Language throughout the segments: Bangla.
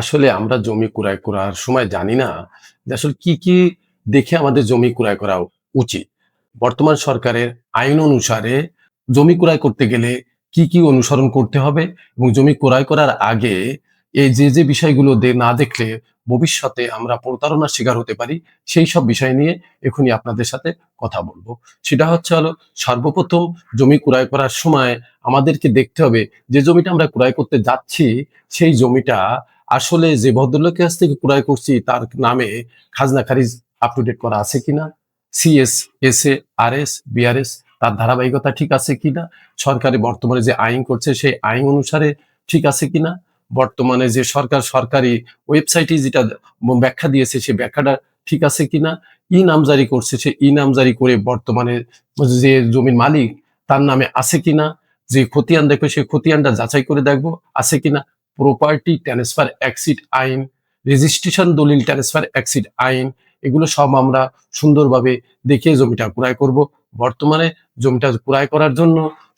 আসলে আমরা জমি ক্রয় করার সময় জানি না যে আসলে কি কি দেখে আমাদের জমি ক্রয় করা উচিত। বর্তমান সরকারের আইন অনুসারে জমি ক্রয় করতে গেলে কি কি অনুসরণ করতে হবে এবং জমি ক্রয় করার আগে এই যে যে বিষয়গুলো না দেখলে ভবিষ্যতে আমরা প্রতারণার শিকার হতে পারি, সেই সব বিষয় নিয়ে এখনই আপনাদের সাথে কথা বলব। সেটা হচ্ছে হলো সর্বপ্রথম জমি ক্রয় করার সময় আমাদেরকে দেখতে হবে যে জমিটা আমরা ক্রয় করতে যাচ্ছি, সেই জমিটা আসলে যে ভদ্রলোকের কাছ থেকে ক্রয় করছি, তার নামে খাজনা খারিজ আপ টু ডেট করা আছে কিনা? CS S A R S BRS তার ধারাবাহিকতা ঠিক আছে কিনা? সরকারি বর্তমানে যে আইন করছে, সেই আইন অনুসারে ঠিক আছে কিনা? বর্তমানে যে সরকার, সরকারি ওয়েবসাইটে যেটা ব্যাখ্যা দিয়েছে সেই ব্যাখ্যাটা ঠিক আছে কিনা? ই নামজারি করছে, সে ই নামজারি করে বর্তমানে যে জমির মালিক, তার নামে আছে কিনা? যে খতিয়ান দেখবে সেই খতিয়ানটা যাচাই করে দেখব, আছে কিনা? প্রপার্টি ট্রান্সফার অ্যাক্সিড আইন রেজিস্ট্রেশন দলিল ট্রান্সফার অ্যাক্সিড আইন, এগুলো সব আমরা সুন্দরভাবে দেখে জমিটা ক্রয় করব। বর্তমানে জমিটা ক্রয় করার জন্য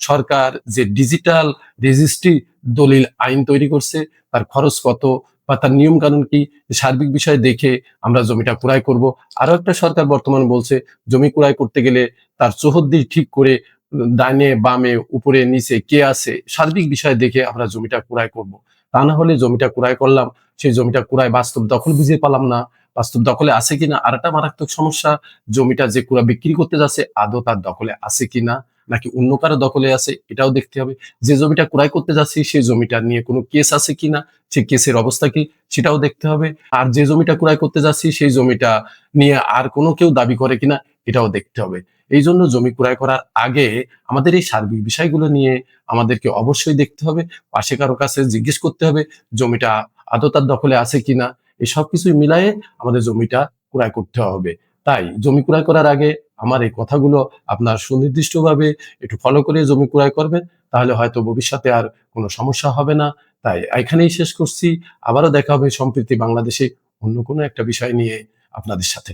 সরকার যে ডিজিটাল রেজিস্ট্রি দলিল আইন তৈরি করছে, তার খরচ কত বা তার নিয়ম কানুন কি সার্বিক বিষয় দেখে আমরা জমিটা ক্রয় করব। আরও একটা সরকার বর্তমান বলছে, জমি ক্রয় করতে গেলে তার চৌহদ্দি ঠিক করে ডাইনে বামে উপরে নিচে কে আছে, সার্বিক বিষয় দেখে আমরা জমিটা ক্রয় করব। তা না হলে জমিটা ক্রয় করলাম, সেই জমিটা ক্রয় বাস্তব দখল বুঝে পেলাম না। বাস্তব দখলে আছে কিনা? আর একটা মারাত্মক সমস্যা, জমিটা যে কুড়া বিক্রি করতে যাচ্ছে, আদৌ তার দখলে আছে কিনা? নাকি অন্য কারও দখলে আছে? এটাও দেখতে হবে। যে জমিটা ক্রয় করতে যাচ্ছি, সেই জমিটা নিয়ে কোনো কেস আছে কিনা? সেই কেসের অবস্থা কি? সেটাও দেখতে হবে। আর যে জমিটা ক্রয় করতে যাচ্ছি, সেই জমিটা নিয়ে আর কোনো কেউ দাবি করে কিনা? এটাও দেখতে হবে। এই জন্য জমি ক্রয় করার আগে আমাদের এই সার্বিক বিষয়গুলো নিয়ে আমাদেরকে অবশ্যই দেখতে হবে। পাশে কারও কাছে জিজ্ঞেস করতে হবে, জমিটা আদৌ তার দখলে আছে কিনা? এই সব কিছুই মিলায়ে আমাদের জমিটা ক্রয় করতে হবে। তাই জমি ক্রয় করার আগে আমার এই কথাগুলো আপনার সুনির্দিষ্টভাবে একটু ফলো করে জমি ক্রয় করবেন, তাহলে হয়তো ভবিষ্যতে আর কোনো সমস্যা হবে না। তাই এখানেই শেষ করছি। আবারও দেখা হবে সম্প্রীতি বাংলাদেশে অন্য কোনো একটা বিষয় নিয়ে আপনাদের সাথে।